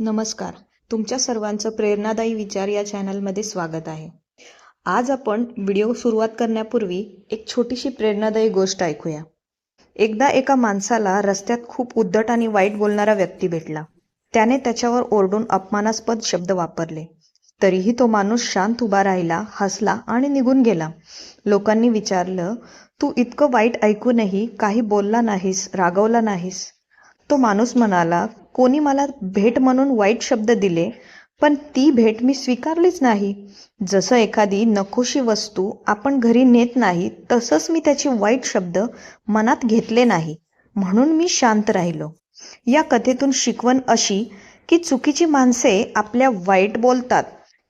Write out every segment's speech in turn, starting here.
नमस्कार. तुमच्या सर्वांचं प्रेरणादायी विचार या चॅनलमध्ये स्वागत आहे. आज आपण व्हिडिओ सुरुवात करण्यापूर्वी एक छोटीशी प्रेरणादायी गोष्ट ऐकूया. एकदा एका माणसाला रस्त्यात खूप उद्धट आणि वाईट बोलणारा व्यक्ती भेटला. त्याने त्याच्यावर ओरडून अपमानास्पद शब्द वापरले. तरीही तो माणूस शांत उभा राहिला हसला आणि निघून गेला. लोकांनी विचारलं तू इतकं वाईट ऐकूनही काही बोलला नाहीस रागवला नाहीस? तो माणूस म्हणाला कोणी मला भेट म्हणून वाईट शब्द दिले पण ती भेट मी स्वीकारलीच नाही. जसं एखादी नकोशी वस्तू आपण घरी नेत नाही तसंच मी त्याचे वाईट शब्द मनात घेतले नाही म्हणून मी शांत राहिलो. या कथेतून शिकवण अशी की चुकीची माणसे आपल्या वाईट बोलतात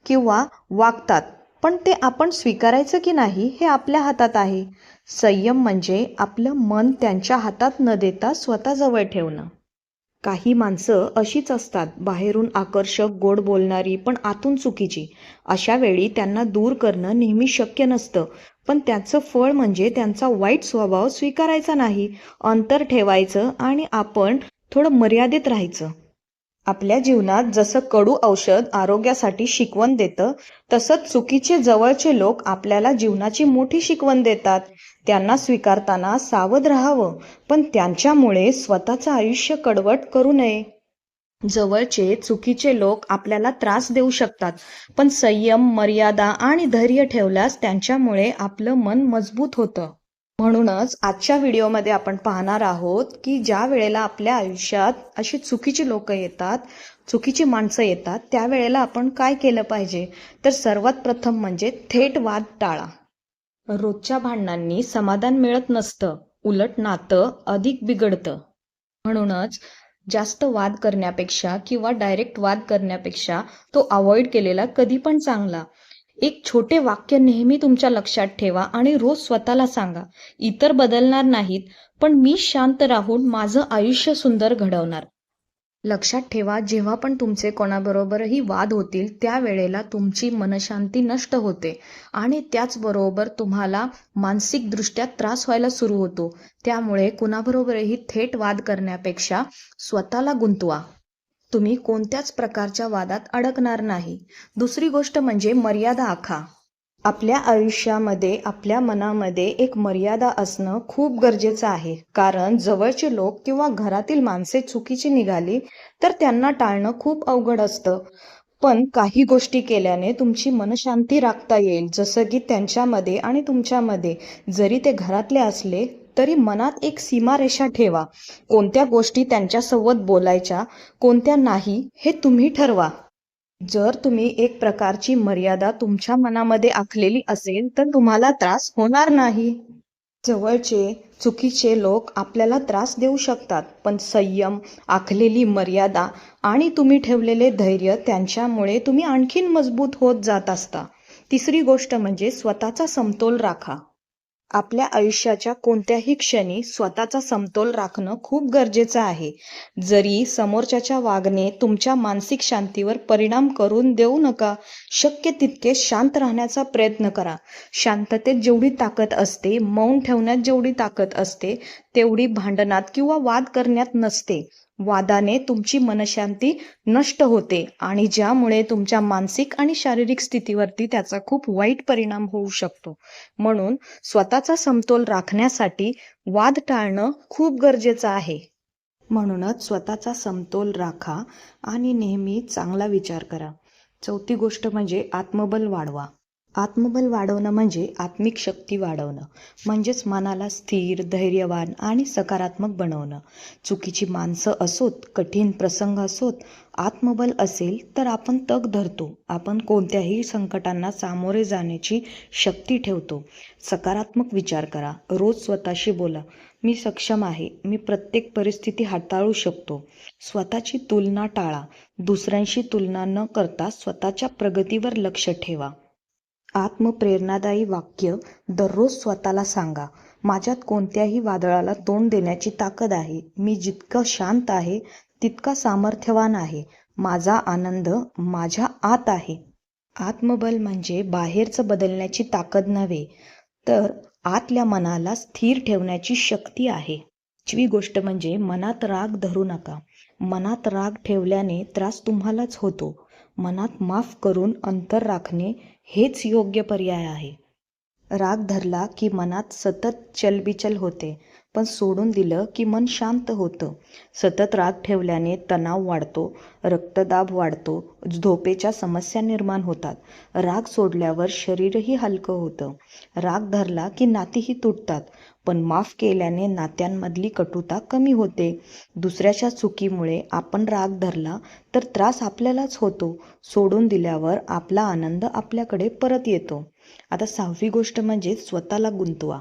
किंवा वागतात पण ते आपण स्वीकारायचं की नाही हे आपल्या हातात आहे. संयम म्हणजे आपलं मन त्यांच्या हातात न देता स्वतःजवळ ठेवणं. काही माणसं अशीच असतात बाहेरून आकर्षक गोड बोलणारी पण आतून चुकीची. अशा वेळी त्यांना दूर करणं नेहमी शक्य नसतं. पण त्याचं फळ म्हणजे त्यांचा वाईट स्वभाव स्वीकारायचा नाही. अंतर ठेवायचं आणि आपण थोडं मर्यादित राहायचं. आपल्या जीवनात जसं कडू औषध आरोग्यासाठी शिकवण देतं तसंच चुकीचे जवळचे लोक आपल्याला जीवनाची मोठी शिकवण देतात. त्यांना स्वीकारताना सावध राहावं पण त्यांच्यामुळे स्वतःचं आयुष्य कडवट करू नये. जवळचे चुकीचे लोक आपल्याला त्रास देऊ शकतात पण संयम मर्यादा आणि धैर्य ठेवल्यास त्यांच्यामुळे आपलं मन मजबूत होतं. म्हणूनच आजच्या व्हिडिओमध्ये आपण पाहणार आहोत की ज्या वेळेला आपल्या आयुष्यात अशी चुकीची लोक येतात चुकीची माणसं येतात त्यावेळेला आपण काय केलं पाहिजे? तर सर्वात प्रथम म्हणजे थेट वाद टाळा. रोजच्या भांडणांनी समाधान मिळत नसतं उलट नातं अधिक बिघडतं. म्हणूनच जास्त वाद करण्यापेक्षा किंवा डायरेक्ट वाद करण्यापेक्षा तो अवॉइड केलेला कधी पण चांगला. एक छोटे वाक्य नेहमी तुमच्या लक्षात ठेवा आणि रोज स्वतःला सांगा इतर बदलणार नाहीत पण मी शांत राहून माझं आयुष्य सुंदर घडवणार. लक्षात ठेवा जेव्हा पण तुमचे कोणाबरोबरही वाद होतील त्यावेळेला तुमची मनशांती नष्ट होते आणि त्याचबरोबर तुम्हाला मानसिकदृष्ट्या त्रास व्हायला सुरू होतो. त्यामुळे कुणाबरोबरही थेट वाद करण्यापेक्षा स्वतःला गुंतवा. तुम्ही कोणत्याच प्रकारच्या वादात अडकणार नाही. दुसरी गोष्ट म्हणजे मर्यादा आखा. आपल्या आयुष्यामध्ये आपल्या मनामध्ये एक मर्यादा असणं खूप गरजेचं आहे. कारण जवळचे लोक किंवा घरातील माणसे चुकीची निघाली तर त्यांना टाळणं खूप अवघड असतं. पण काही गोष्टी केल्याने तुमची मनशांती राखता येईल. जसं की त्यांच्यामध्ये आणि तुमच्यामध्ये. जरी ते घरातले असले तरी मनात एक सीमारेषा ठेवा. कोणत्या गोष्टी त्यांच्यासोबत बोलायच्या कोणत्या नाही हे तुम्ही ठरवा. जर तुम्ही एक प्रकारची मर्यादा तुमच्या मनामध्ये आखलेली असेल तर तुम्हाला त्रास होणार नाही. जवळचे चुकीचे लोक आपल्याला त्रास देऊ शकतात पण संयम आखलेली मर्यादा आणि तुम्ही ठेवलेले धैर्य त्यांच्यामुळे तुम्ही आणखीन मजबूत होत जात असता. तिसरी गोष्ट म्हणजे स्वतःचा समतोल राखा. आपल्या आयुष्याच्या कोणत्याही क्षणी स्वतःचा समतोल राखणं खूप गरजेचं आहे. जरी समोरच्याच्या वागणे तुमच्या मानसिक शांतीवर परिणाम करून देऊ नका शक्य तितके शांत राहण्याचा प्रयत्न करा. शांततेत जेवढी ताकद असते मौन ठेवण्यात जेवढी ताकद असते तेवढी भांडणात किंवा वाद करण्यात नसते. वादाने तुमची मनशांती नष्ट होते आणि ज्यामुळे तुमच्या मानसिक आणि शारीरिक स्थितीवरती त्याचा खूप वाईट परिणाम होऊ शकतो. म्हणून स्वतःचा समतोल राखण्यासाठी वाद टाळणं खूप गरजेचं आहे. म्हणूनच स्वतःचा समतोल राखा आणि नेहमी चांगला विचार करा. चौथी गोष्ट म्हणजे आत्मबल वाढवा. आत्मबल वाढवणं म्हणजे आत्मिक शक्ती वाढवणं म्हणजेच मनाला स्थिर धैर्यवान आणि सकारात्मक बनवणं. चुकीची माणसं असोत कठीण प्रसंग असोत आत्मबल असेल तर आपण तग धरतो. आपण कोणत्याही संकटांना सामोरे जाण्याची शक्ती ठेवतो. सकारात्मक विचार करा. रोज स्वतःशी बोला. मी सक्षम आहे. मी प्रत्येक परिस्थिती हाताळू शकतो. स्वतःची तुलना टाळा. दुसऱ्यांशी तुलना न करता स्वतःच्या प्रगतीवर लक्ष ठेवा. आत्मप्रेरणादायी वाक्य दररोज स्वतःला सांगा. माझ्यात कोणत्याही वादळाला तोंड देण्याची ताकद आहे. मी जितकं शांत आहे तितका सामर्थ्यवान आहे. माझा आनंद माझ्या आत आहे. आत्मबल म्हणजे बाहेरचं बदलण्याची ताकद नव्हे तर आतल्या मनाला स्थिर ठेवण्याची शक्ती आहे. पाचवी गोष्ट म्हणजे मनात राग धरू नका. मनात राग ठेवल्याने त्रास तुम्हालाच होतो. मनात माफ करून अंतर राखणे हेच योग्य पर्याय आहे. राग धरला की मनात सतत चलबिचल होते पण सोडून दिलं की मन शांत होतं. सतत राग ठेवल्याने तणाव वाढतो रक्तदाब वाढतो झोपेच्या समस्या निर्माण होतात. राग सोडल्यावर शरीरही हलकं होतं. राग धरला की नातीही तुटतात पण माफ केल्याने नात्यांमधली कटुता कमी होते. दुसऱ्याच्या चुकीमुळे आपण राग धरला तर त्रास आपल्यालाच होतो. सोडून दिल्यावर आपला आनंद आपल्याकडे परत येतो. आता सहावी गोष्ट म्हणजे स्वतःला गुंतवा.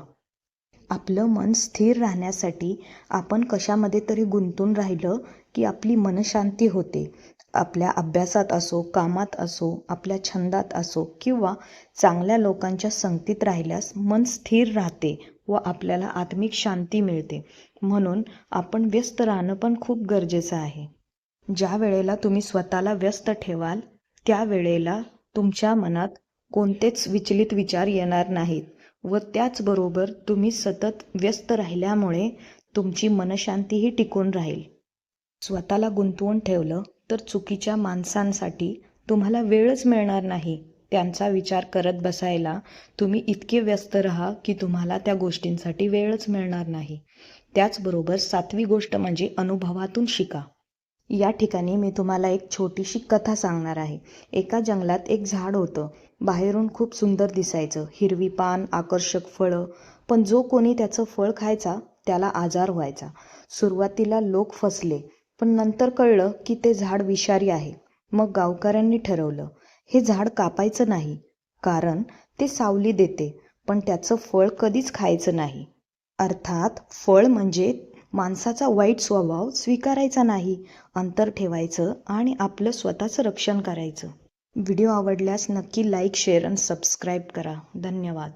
आपलं मन स्थिर राहण्यासाठी आपण कशामध्ये तरी गुंतून राहिलं की आपली मनशांती होते. आपल्या अभ्यासात असो कामात असो आपल्या छंदात असो किंवा चांगल्या लोकांच्या संगतीत राहिल्यास मन स्थिर राहते व आपल्याला आत्मिक शांती मिळते. म्हणून आपण व्यस्त राहणं पण खूप गरजेचं आहे. ज्या वेळेला तुम्ही स्वतःला व्यस्त ठेवाल त्या वेळेला तुमच्या मनात कोणतेच विचलित विचार येणार नाहीत व त्याचबरोबर तुम्ही सतत व्यस्त राहिल्यामुळे तुमची मनशांतीही टिकून राहील. स्वतःला गुंतवून ठेवलं तर चुकीच्या माणसांसाठी तुम्हाला वेळच मिळणार नाही. त्यांचा विचार करत बसायला तुम्ही इतके व्यस्त राहा की तुम्हाला त्या गोष्टींसाठी वेळच मिळणार नाही. त्याचबरोबर सातवी गोष्ट म्हणजे अनुभवातून शिका. या ठिकाणी मी तुम्हाला एक छोटीशी कथा सांगणार आहे. एका जंगलात एक झाड होतं. बाहेरून खूप सुंदर दिसायचं. हिरवी पान आकर्षक फळं. पण जो कोणी त्याचं फळ खायचा त्याला आजार व्हायचा. सुरुवातीला लोक फसले पण नंतर कळलं की ते झाड विषारी आहे. मग गावकऱ्यांनी ठरवलं हे झाड कापायचं नाही. कारण ते सावली देते पण त्याचं फळ कधीच खायचं नाही. अर्थात फळ म्हणजे माणसाचा वाईट स्वभाव स्वीकारायचा नाही. अंतर ठेवायचं आणि आपलं स्वतःचं रक्षण करायचं. व्हिडिओ आवडल्यास नक्की लाईक शेअर आणि सबस्क्राईब करा. धन्यवाद.